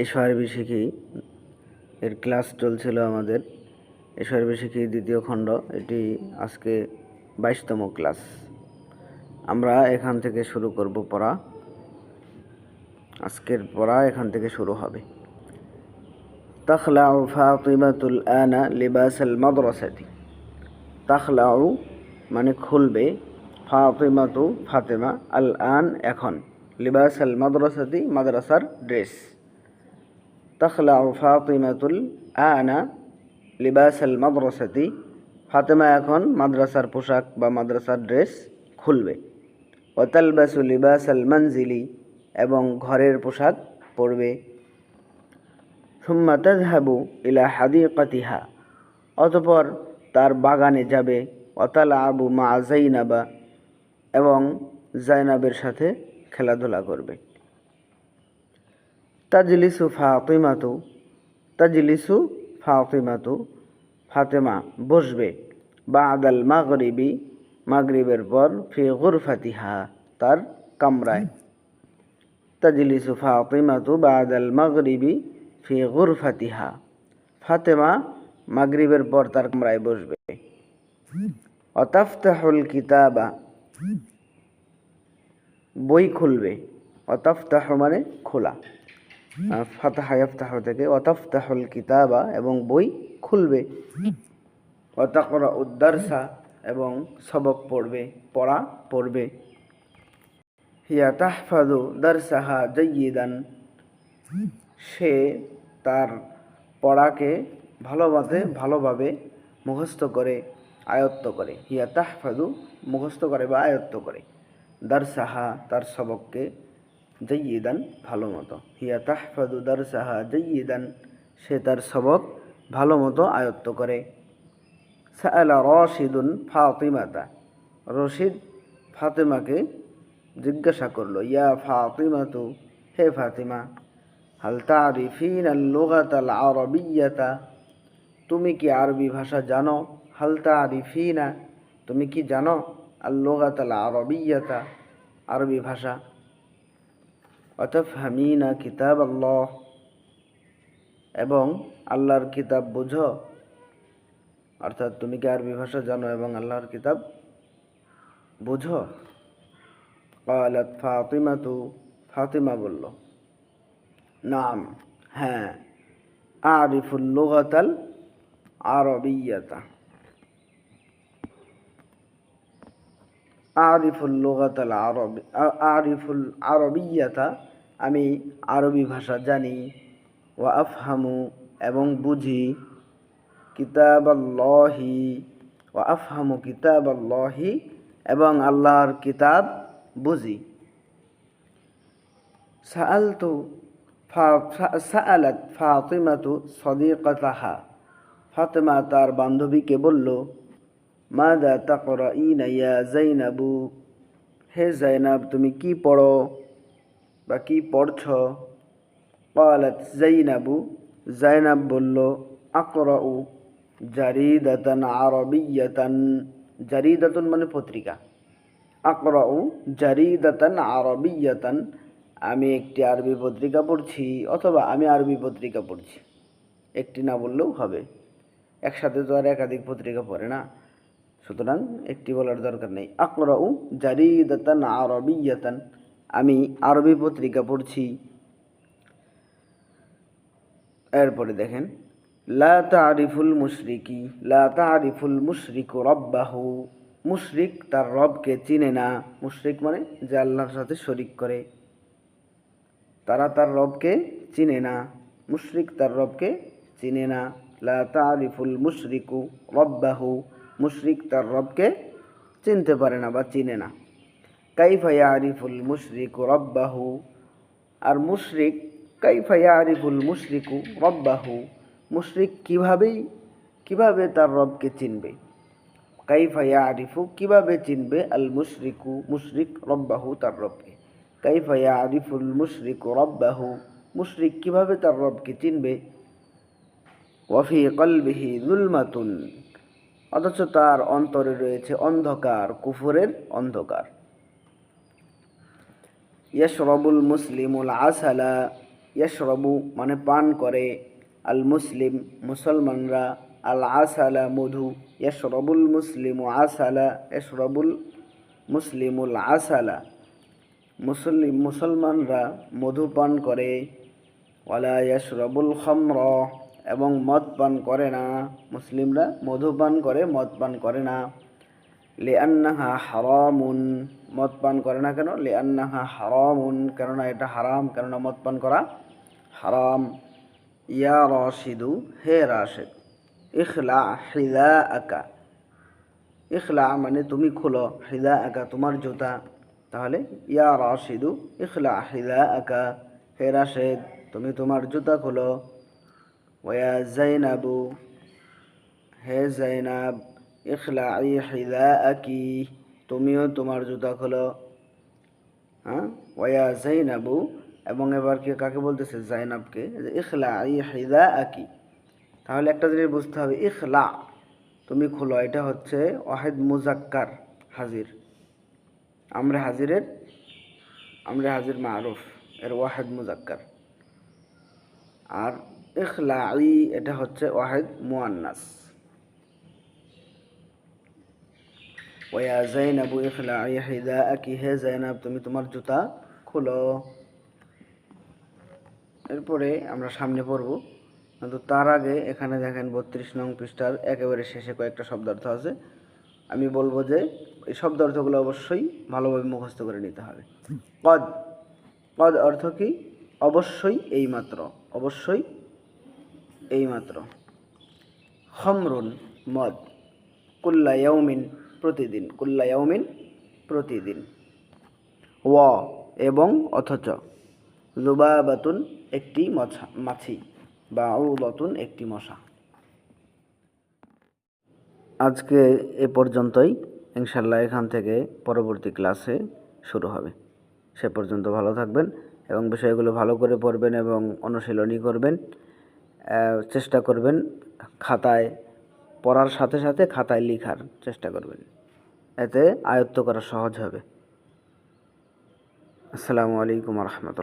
এসো আরবি শিখি। এর ক্লাস চলছিল আমাদের। এসো আরবি শিখি, দ্বিতীয় খণ্ড। এটি আজকে বাইশতম ক্লাস আমরা এখান থেকে শুরু করব পড়া। আজকের পড়া এখান থেকে শুরু হবে। তখলাউ ফাতিমাতুল আনা লিবাস আল মাদ্রাসাতি। তাখলাউ মানে খুলবে। ফাতিমাতু ফাতেমা আল আন এখন। লিবাস আল মাদ্রাসাতি, মাদ্রাসার ড্রেস তখলাউ ফাতিমাতুল আনা লিবাস আল মাদ্রাসাতি ফাতেমা এখন মাদ্রাসার পোশাক বা মাদ্রাসার ড্রেস খুলবে। ওতালবাসু লিবাস আল মঞ্জিলি এবং ঘরের পোশাক পরবে। সুম্মা তাজহাবু ইলা হাদিকাতিহা অতপর তার বাগানে যাবে। অতালা আবু মা জাইনাবা এবং জাইনাবের সাথে খেলাধুলা করবে। তাজলিসু ফাতিমাতু তাজলিসু ফাতিমাতু, ফাতেমা বসবে বাদাল মাগরিবি, মাগরিবের পর ফি গুরফাতিহা, তার কামরায়। তাজলিসু ফাতিমাতু বাদাল মাগরিবি ফি গুরফাতিহা, ফাতেমা মাগরিবের পর তার কামরায় বসবে। অতাফতাহুল কিতাবা, বই খুলবে। অতাফতাহ মানে খোলা। ফাতাহা ইয়াফতাহ থেকে অতাফতাহুল কিতাবা এবং বই খুলবে। অতাকরা উদ্দারসা এবং সবক পড়বে, পড়া পড়বে। হিয়া তাহফাদু দারসাহা জয়িদান সে তার পড়াকে ভালোভাবে ভালোভাবে মুখস্থ করে, আয়ত্ত করে। হিয়া তাহফাদু মুখস্থ করে বা আয়ত্ত করে। দারসাহা তার সবককে জয়িদান ভালো মতো। হিয়া তাহফাদু দারসাহা জয়িদান, সে তার সবক ভালো মতো আয়ত্ত করে। সাআলা রশিদুন ফাতিমাতা, রশিদ ফাতেমাকে জিজ্ঞাসা করল, ইয়া ফাতিমাতু, হে ফাতিমা, হাল তারিফিন আল-লুগাত আল-আরবিyyata তুমি কি আরবি ভাষা জানো? হাল তারিফিনা, তুমি কি জানো? আল-লুগাত আল-আরবিyyata আরবি ভাষা। অতফহামিনা কিতাব আল্লাহ এবং আল্লাহর কিতাব বুঝ। অর্থাৎ তুমি কি আরবি ভাষা জানো এবং আল্লাহর কিতাব বুঝ? কালাত ফাতিমা তু ফাতিমা বলল, নাম হ্যাঁ আরিফুল আরবিয়তা। আরিফুল লুগাতাল আরবি আরিফুল আরবিয়াতা, আমি আরবি ভাষা জানি। ও আফহামু, এবং বুঝি কিতাব আল্লাহি ও আফহামু কিতাব আল্লাহি এবং আল্লাহর কিতাব বুঝি। সাআলতু সাআলাত ফাতিমাতু সদিকাতাহা। ফাতেমা তার বান্ধবীকে বলল মাদা তাকরা নাইয়া জাইনাবু হে জাইনাব তুমি কি পড়ো বা কি পড়ছ? পালাত জাইনাবু জাইনাব বলল আকরা উ জারিদাতান জারি দাতন মানে পত্রিকা। আকরা উ জারিদাতান আরবিয়াতান। আমি একটি আরবি পত্রিকা পড়ছি অথবা আমি আরবি পত্রিকা পড়ছি। একটি না বললেও হবে। একসাথে তো আর একাধিক পত্রিকা পড়ে না। সুতরাং একটি বলার দরকার নেই। আকরাউ জারিদাতান আরবিয়াতান। আমি আরবি পত্রিকা পড়ছি। এরপরে দেখেন, লা তারিফুল মুশরিকি, লা তারিফুল মুশরিকু রব্বাহু। মুশরিক তার রবকে চিনে না। মুশরিক মানে যে আল্লাহর সাথে শরিক করে। তারা তার রবকে চিনে না। মুশরিক তার রবকে চিনে না। লা তারিফুল মুশরিকু রব্বাহু। মুশরিক তার রবকে চিনতে পারে না বা চিনে না। কাইফা ইয়ারিফুল মুশরিকু রব্বাহু? আর মুশরিক, কাইফা ইয়ারিফুল মুশরিকু রব্বাহু? মুশরিক কিভাবেই, কীভাবে তার রবকে চিনবে? কাইফা ইয়ারিফু কীভাবে চিনবে? আল মুশরিকু মুশরিক রব্বাহু তার রবকে। কাইফা ইয়ারিফুল মুশরিকু রব্বাহু? মুশরিক কীভাবে তার রবকে চিনবে? ওয়াফি কলবিহি জুলমাতুন। অথচ তার অন্তরে রয়েছে অন্ধকার, কুফুরের অন্ধকার। ইয়াশরাবুল মুসলিমুল আসালা, ইয়াশরবু মানে পান করে। আল মুসলিম মুসলমানরা, আল আসালা মধু, ইয়াশরবুল মুসলিম আসালা, ইয়াশরবুল মুসলিমুল আসালা। মুসলিম মুসলমানরা মধু পান করে। ওয়ালা ইয়াশরবুল খামর। এবং মদ পান করে না। মুসলিমরা মধু পান করে, মদ পান করে না। লিআন্নাহা হারামুন। মদ পান করে না কেন? লিআন্নাহা হারামুন। কেননা এটা হারাম, কেননা মদ পান করা হারাম। ইয়া রাশিদু, হে রাশেদ, ইখলা হিদা আকা ইখলা মানে তুমি খুলো হিদা আকা তোমার জুতা। তাহলে ইয়া রাশিদু, ইখলা হিদা আকা হে রাশেদ, তুমি তোমার জুতা খুলো। ওয়া জাইনাবু হে জাইনাব ইখলাই হিদা আকি তুমিও তোমার জুতা খোলো। হ্যাঁ? ওয়া জাইনাবু এবং এবার কে কাকে বলতেছে? জাইনাবকে যে ইখলাই হিদা আকি তাহলে একটা জিনিস বুঝতে হবে। ইখলা তুমি খোলো। এটা হচ্ছে ওয়াহেদ মুজাক্কার হাজির। আমরা হাজিরের আমরা হাজির মারুফ, এর ওয়াহেদ মুজাক্কার। আর ইখলাই এটা হচ্ছে ওয়াহেদ মুয়ান্নাস। ওয়া জাইনাবু ইখলাই হিদাআকি হে জাইনাব তুমি তোমার জুতা খুলো। এরপরে আমরা সামনে পড়ব। কিন্তু তার আগে এখানে দেখেন বত্রিশ নং পৃষ্ঠার একেবারে শেষে কয়েকটা শব্দার্থ আছে। আমি বলব যে এই শব্দার্থগুলো অবশ্যই ভালোভাবে মুখস্থ করে নিতে হবে। পদ পদ অর্থ কি? অবশ্যই এইমাত্র অবশ্যই এইমাত্র। খমরুন মদ। কুল্লা ইয়াউমিন প্রতিদিন, কুল্লা ইয়াউমিন প্রতিদিন। ও এবং অথচ জুবাবাতুন একটি মছা, মাছি বা উলতুন একটি মশা। আজকে এ পর্যন্তই। ইনশাল্লাহ এখান থেকে পরবর্তী ক্লাসে শুরু হবে। সে পর্যন্ত ভালো থাকবেন এবং বিষয়গুলো ভালো করে পড়বেন এবং অনুশীলনী করবেন। চেষ্টা করবেন খাতায় পড়ার সাথে সাথে খাতায় লেখার চেষ্টা করবেন। এতে আয়ত্ত করা সহজ হবে। আসসালামু আলাইকুম রহমতুল্লাহ।